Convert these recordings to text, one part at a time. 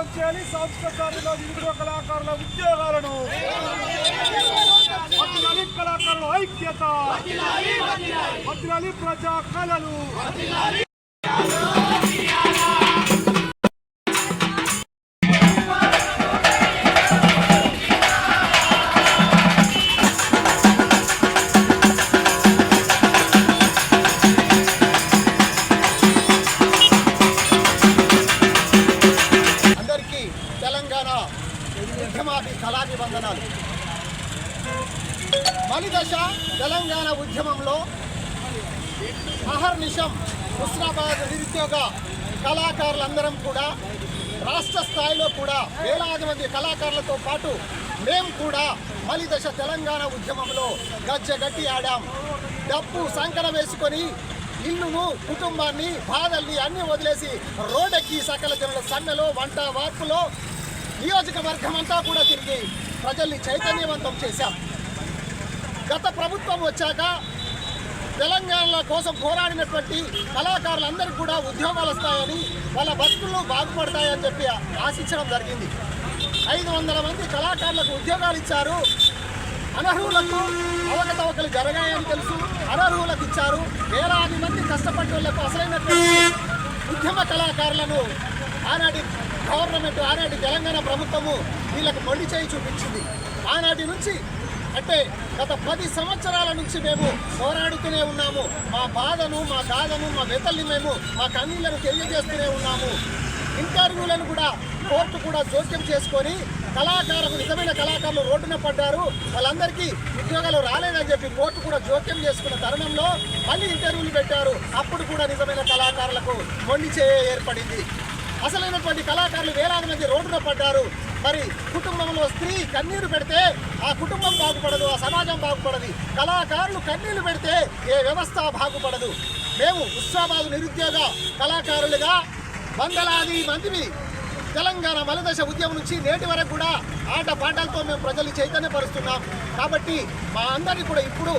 వేగవంతం చేయాలి. సాంస్కృతిక వివిధ కళాకారుల ఉద్యోగాలను. వదిలాలి కళాకారుల ఐక్యత. వదిలాలి ప్రజా కళలు. ఉద్యమాభి కళాభివందనాలు. మలిదశ తెలంగాణ ఉద్యమంలో అహర్నిషం హుస్నాబాద్ నిరుద్యోగ కళాకారులందరం కూడా రాష్ట్ర స్థాయిలో కూడా వేలాది మంది కళాకారులతో పాటు మేము కూడా మలిదశ తెలంగాణ ఉద్యమంలో గజ్జగట్టి ఆడాం. డప్పు సంకన వేసుకొని ఇల్లును కుటుంబాన్ని బాధల్ని అన్ని వదిలేసి రోడ్డెక్కి సకల జనుల సన్నలో వంట వార్పులో నియోజకవర్గం అంతా కూడా తిరిగి ప్రజల్ని చైతన్యవంతం చేశాం. గత ప్రభుత్వం వచ్చాక తెలంగాణ కోసం పోరాడినటువంటి కళాకారులందరికీ కూడా ఉద్యోగాలు వస్తాయని వాళ్ళ బతుకులు బాగుపడతాయని చెప్పి ఆశించడం జరిగింది. ఐదు వందల మంది కళాకారులకు ఉద్యోగాలు ఇచ్చారు. అనర్హులకు అవకతవకలు జరగాయని తెలుసు. అనర్హులకు ఇచ్చారు. వేలాది మంది కష్టపడ్డ వాళ్ళకు అసలైనటువంటి ఉద్యమ కళాకారులను ఆనాటి గవర్నమెంట్ ఆనాటి తెలంగాణ ప్రభుత్వము వీళ్ళకు మొండి చేయి చూపించింది. ఆనాటి నుంచి అంటే గత పది సంవత్సరాల నుంచి మేము పోరాడుతూనే ఉన్నాము. మా బాధను మా గాథను మా వెతల్ని మేము మా కన్నీళ్ళను తెలియజేస్తూనే ఉన్నాము. ఇంటర్వ్యూలను కూడా కోర్టు కూడా జోక్యం చేసుకొని కళాకారులు నిజమైన కళాకారులు రోడ్డున పడ్డారు. వాళ్ళందరికీ ఉద్యోగాలు రాలేదని చెప్పి కోర్టు కూడా జోక్యం చేసుకున్న తరుణంలో మళ్ళీ ఇంటర్వ్యూలు పెట్టారు. అప్పుడు కూడా నిజమైన కళాకారులకు మొండి చేయ ఏర్పడింది. అసలైనటువంటి కళాకారులు వేలాది మంది రోడ్డున పడ్డారు. మరి కుటుంబంలో స్త్రీ కన్నీరు పెడితే ఆ కుటుంబం బాగుపడదు ఆ సమాజం బాగుపడదు. కళాకారులు కన్నీళ్ళు పెడితే ఏ వ్యవస్థ బాగుపడదు. మేము ఉత్సాబాదు నిరుద్యోగ కళాకారులుగా వందలాది మందిని తెలంగాణ మలదశ ఉద్యమం నుంచి నేటి వరకు కూడా ఆట పాటలతో మేము ప్రజలు చైతన్యపరుస్తున్నాం. కాబట్టి మా అందరినీ కూడా ఇప్పుడు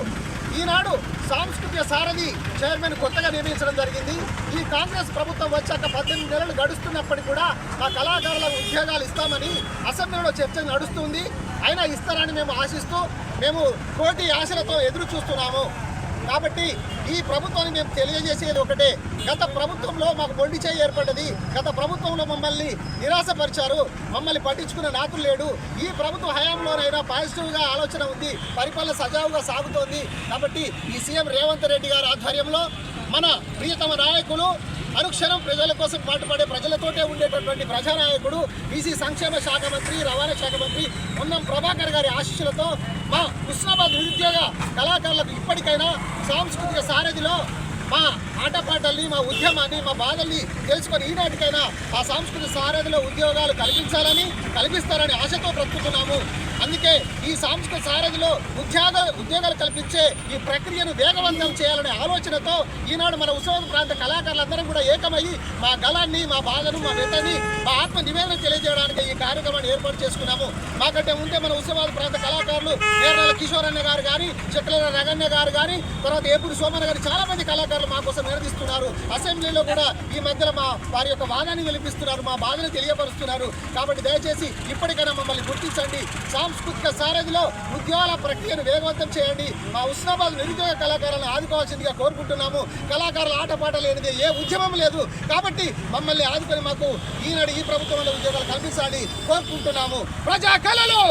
ఈనాడు సాంస్కృతిక సారథి చైర్మన్ కొత్తగా నియమించడం జరిగింది. ఈ కాంగ్రెస్ ప్రభుత్వం వచ్చాక పద్దెనిమిది నెలలు గడుస్తున్నప్పటికీ కూడా మా కళాకారులకు ఉద్యోగాలు ఇస్తామని అసెంబ్లీలో చర్చ నడుస్తుంది. అయినా ఇస్తారని మేము ఆశిస్తూ మేము కోటి ఆశలతో ఎదురు చూస్తున్నాము కాబట్టి ఈ ప్రభుత్వాన్ని మేము తెలియజేసేది ఒకటే. గత ప్రభుత్వంలో మాకు బొండి చేయి ఏర్పడ్డది. గత ప్రభుత్వంలో మమ్మల్ని నిరాశపరిచారు. మమ్మల్ని పట్టించుకున్న నాకులు లేడు. ఈ ప్రభుత్వ హయాంలోనైనా పాజిటివ్గా ఆలోచన ఉంది. పరిపాలన సజావుగా సాగుతోంది. కాబట్టి ఈ సీఎం రేవంత్ రెడ్డి గారి ఆధ్వర్యంలో మన ప్రియతమ నాయకులు అనుక్షణం ప్రజల కోసం పాటుపడే తోటే ఉండేటటువంటి ప్రజానాయకుడు బీసీ సంక్షేమ శాఖ మంత్రి రవాణా శాఖ మంత్రి పొన్నం ప్రభాకర్ గారి ఆశీస్సులతో మా హుస్నాబాద్ నిరుద్యోగ కళాకారులకు ఇప్పటికైనా సాంస్కృతిక సారథిలో మా ఆటపాటల్ని మా ఉద్యమాన్ని మా బాధల్ని తెలుసుకొని ఈనాటికైనా ఆ సాంస్కృతిక సారథిలో ఉద్యోగాలు కల్పించాలని కల్పిస్తారని ఆశతో బ్రతుకుతున్నాము. అందుకే ఈ సాంస్కృతిక సారథిలో ఉద్యోగ ఉద్యోగాలు కల్పించే ఈ ప్రక్రియను వేగవంతం చేయాలనే ఆలోచనతో ఈనాడు మన ఉత్సవ ప్రాంత కళాకారులందరం కూడా ఏకమయ్యి మా గలాన్ని మా బాధను మా వ్యతని మా ఆత్మ నివేదన తెలియజేయడానికి ఈ కార్యక్రమాన్ని ఏర్పాటు చేసుకున్నాము. మాకంటే ముందే మన ఉత్సవాల ప్రాంత కళాకారులు నేరాల కిషోర్ అన్న గారు కానీ చెట్ల రగన్న గారు కానీ తర్వాత ఏపూరి సోమన్న గారు చాలా మంది కళాకారులు మా కోసం అసెంబ్లీలో కూడా ఈ మధ్యలో మా వారి యొక్క వాదాన్ని వినిపిస్తున్నారు మా బాధను తెలియపరుస్తున్నారు. కాబట్టి దయచేసి ఇప్పటికైనా మమ్మల్ని గుర్తించండి. సాంస్కృతిక సారథిలో ఉద్యోగాల ప్రక్రియను వేగవంతం చేయండి. మా హుస్నాబాద్ నిరుద్యోగ కళాకారులను ఆదుకోవాల్సిందిగా కోరుకుంటున్నాము. కళాకారుల ఆటపాట లేనిది ఏ ఉద్యమం లేదు. కాబట్టి మమ్మల్ని ఆదుకొని మాకు ఈనాడు ఈ ప్రభుత్వంలో ఉద్యోగాలు కల్పించాలి కోరుకుంటున్నాము. ప్రజా కళలు!